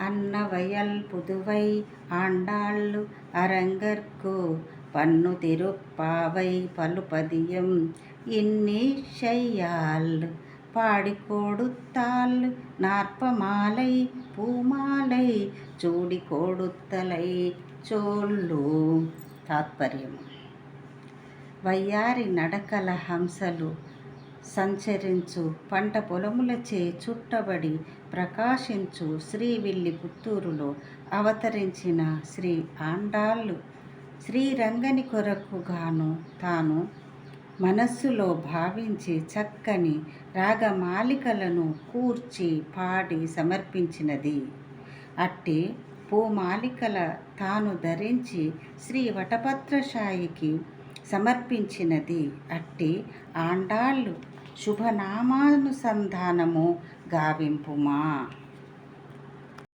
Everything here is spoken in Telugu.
அன்னவயல் புதுவை ஆண்டாள் அரங்கற்கு பன்னு திருப்பாவை பலுபதியம் இன்னிசையால் பாடி கொடுத்தால் நாற்ப மாலை పూమాలై చూడి కోడుత్తలై చోళ్ళు తాత్పర్యం వయ్యారి నడకల హంసలు సంచరించు. పంట పొలములచే చుట్టబడి ప్రకాశించు శ్రీవిల్లి పుత్తూరులో అవతరించిన శ్రీ ఆండాళ్ళు. శ్రీరంగని కొరకు గాను తాను మనస్సులో భావించి చక్కని రాగమాలికలను కూర్చి పాడి సమర్పించినది. అట్టి పూమాలికల తాను ధరించి శ్రీ వటపత్రశాయికి సమర్పించినది అట్టి ఆండాళ్ళు. శుభనామానుసంధానము గావింపుమా.